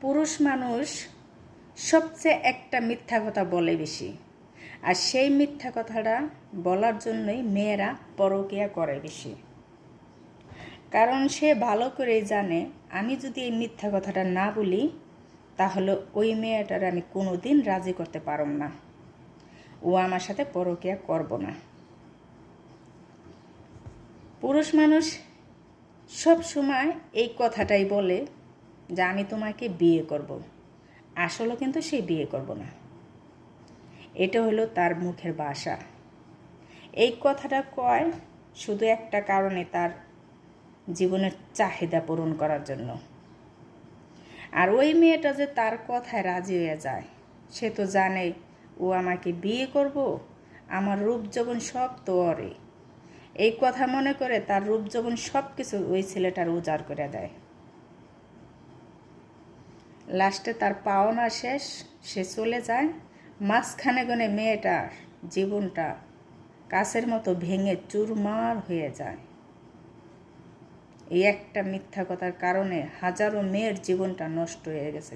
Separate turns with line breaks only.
পুরুষ মানুষ সবচেয়ে একটা মিথ্যা কথা বলে বেশি। আর সেই মিথ্যা কথাটা বলার জন্যই মেয়েরা পরকিয়া করে বেশি। কারণ সে ভালো করেই জানে, আমি যদি এই মিথ্যা কথাটা না বলি, তাহলে ওই মেয়েটার আমি কোনো দিন রাজি করতে পারব না। ও আমার সাথে পরকিয়া করব না। পুরুষ মানুষ সব সময় এই কথাটাই বলে যে আমি তোমাকে বিয়ে করব। আসলে কিন্তু সে বিয়ে করব না। এটা হলো তার মুখের বাসা। এই কথাটা কয় শুধু একটা কারণে তার জীবনের চাহিদা পূরণ করার জন্য। আর ওই মেয়েটা যে তার কথায় রাজি হয়ে যায়, সে তো জানে ও আমাকে বিয়ে করব, আমার রূপ যখন সব তো অরে এই কথা মনে করে তার রূপ যখন সব কিছু ওই ছেলেটার উজাড় করে দেয়। লাস্টে তার পাওনা শেষ, সে চলে যায়। মাঝখানে গনে মেয়েটার জীবনটা কাছের মতো ভেঙে চুরমার হয়ে যায়। এই একটা মিথ্যা কথার কারণে হাজারো মেয়ের জীবনটা নষ্ট হয়ে গেছে